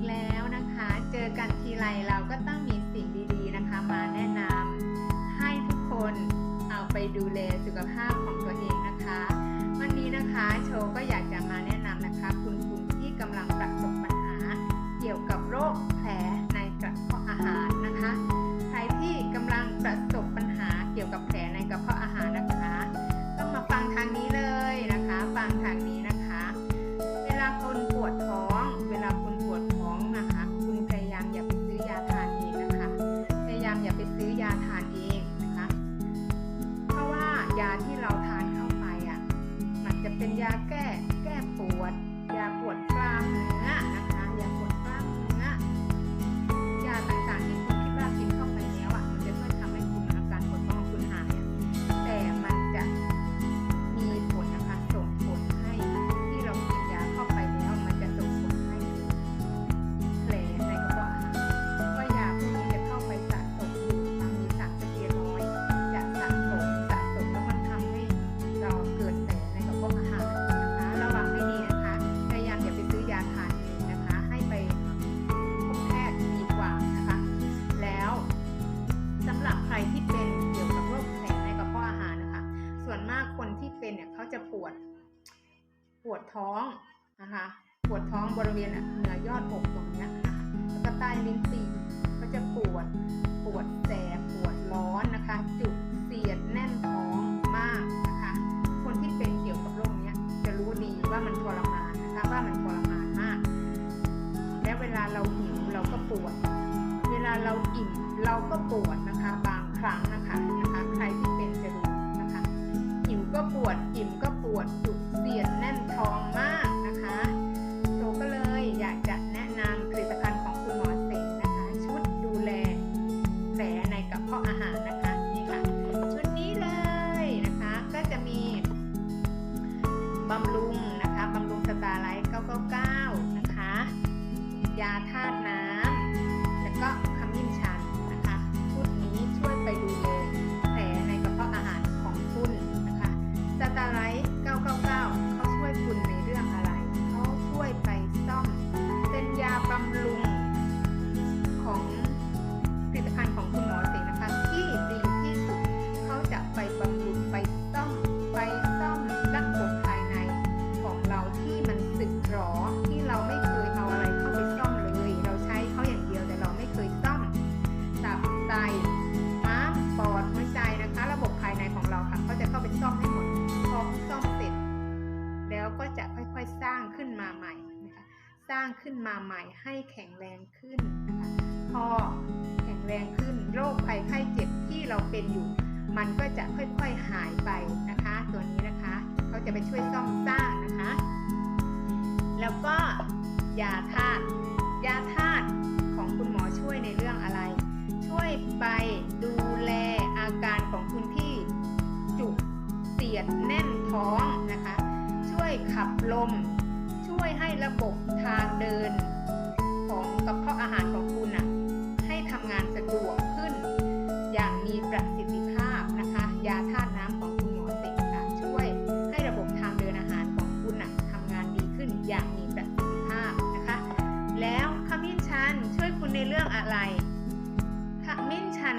กแล้วนะคะ เจอกันทีไรเราก็ต้องมีสิ่งดีๆนะคะ มาแนะนำให้ทุกคนเอาไปดูแลสุขภาพของตัวเองนะคะ วันนี้นะคะโชว์ก็อยากจะมาแนะนำนะคะ คุณคุณที่กำลังประสบปัญหาเกี่ยวกับโรคาที่เราทานเข้าไปอะมันจะเป็นยาแก้ จะปวด ปวดท้องนะคะ ปวดท้องบริเวณเหนือยอดอกตรงนี้ยนะคะแล้วก็ใต้ลิ้นปี่ก็จะปวด ปวดแสบ ปวดร้อนนะคะ จุกเสียดแน่นท้องมากนะคะ คนที่เป็นเกี่ยวกับโรคเนี้ยจะรู้ดีว่ามันทรมานนะคะ ว่ามันทรมานมาก และเวลาเราหิวเราก็ปวด เวลาเราอิ่มเราก็ปวดนะคะ บางครั้งนะคะนะคะ ใครที่เป็นจะรู้นะคะ หิวก็ปวด อิ่ม ปวดจุกเสียดแน่นท้องมาก สร้างขึ้นมาใหม่ให้แข็งแรงขึ้นนะคะพอแข็งแรงขึ้นโรคภัยไข้เจ็บที่เราเป็นอยู่ มันก็จะค่อยๆหายไปนะคะ ตัวนี้นะคะเขาจะไปช่วยซ่อมสร้างนะคะ แล้วก็ยาธาตุยาธาตุของคุณหมอช่วยในเรื่องอะไร ช่วยไปดูแลอาการของคุณที่จุกเสียดแน่นท้องนะคะ ช่วยขับลม วยให้ระบบทางเดิน ของกระเพาะอาหารของคุณน่ะให้ทำงานสะดวกขึ้น อย่างมีประสิทธิภาพนะคะ ยาธาตุน้ำของคุณหมอเสงค่ะช่วยให้ระบบทางเดินอาหารของคุณน่ะทำงานดีขึ้นอย่างมีประสิทธิภาพนะคะ แล้วขมิ้นชันช่วยคุณในเรื่องอะไรขมิ้นชัน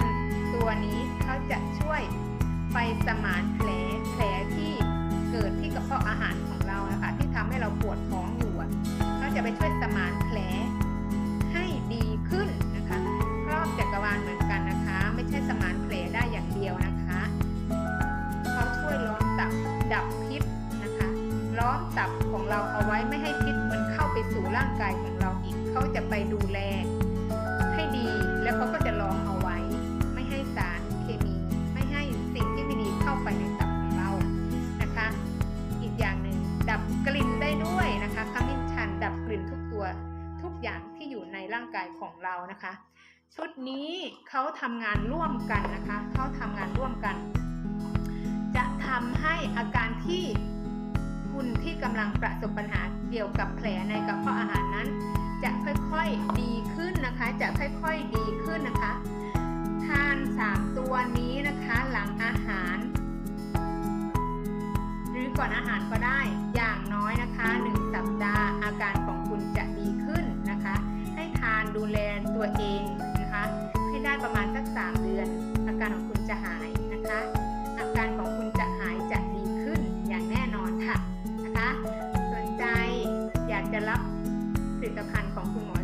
ตัวนี้เขาจะช่วยไปสมานแผลแผลที่เกิดที่กระเพาะอาหาร ช่วยสมานแผลให้ดีขึ้นนะคะครอบจักรวาลเหมือนกันนะคะ ไม่ใช่สมานแผลได้อย่างเดียวนะคะเขาช่วยล้อมตับดับพิษนะคะ ล้อมตับของเราเอาไว้ไม่ให้พิษมันเข้าไปสู่ร่างกายของเราอีกเขาจะไปดูแลให้ดีแล้วเขาก็จะล้อม ร่างกายของเรานะคะ ชุดนี้เขาทำงานร่วมกันนะคะเขาทำงานร่วมกัน จะทำให้อาการที่คุณที่กำลังประสบปัญหาเกี่ยวกับแผลในกระเพาะอาหารนั้น จะค่อยๆดีขึ้นนะคะ จะค่อยๆดีขึ้นนะคะ ทาน 3 ตัวนี้นะคะหลังอาหาร หรือก่อนอาหารก็ได้ เองนะคะให้ได้ประมาณสัก3เดือน อาการของคุณจะหายนะคะ อาการของคุณจะหายจะดีขึ้นอย่างแน่นอนค่ะนะคะ สนใจอยากจะรับผลิตภัณฑ์ของคุณหมอ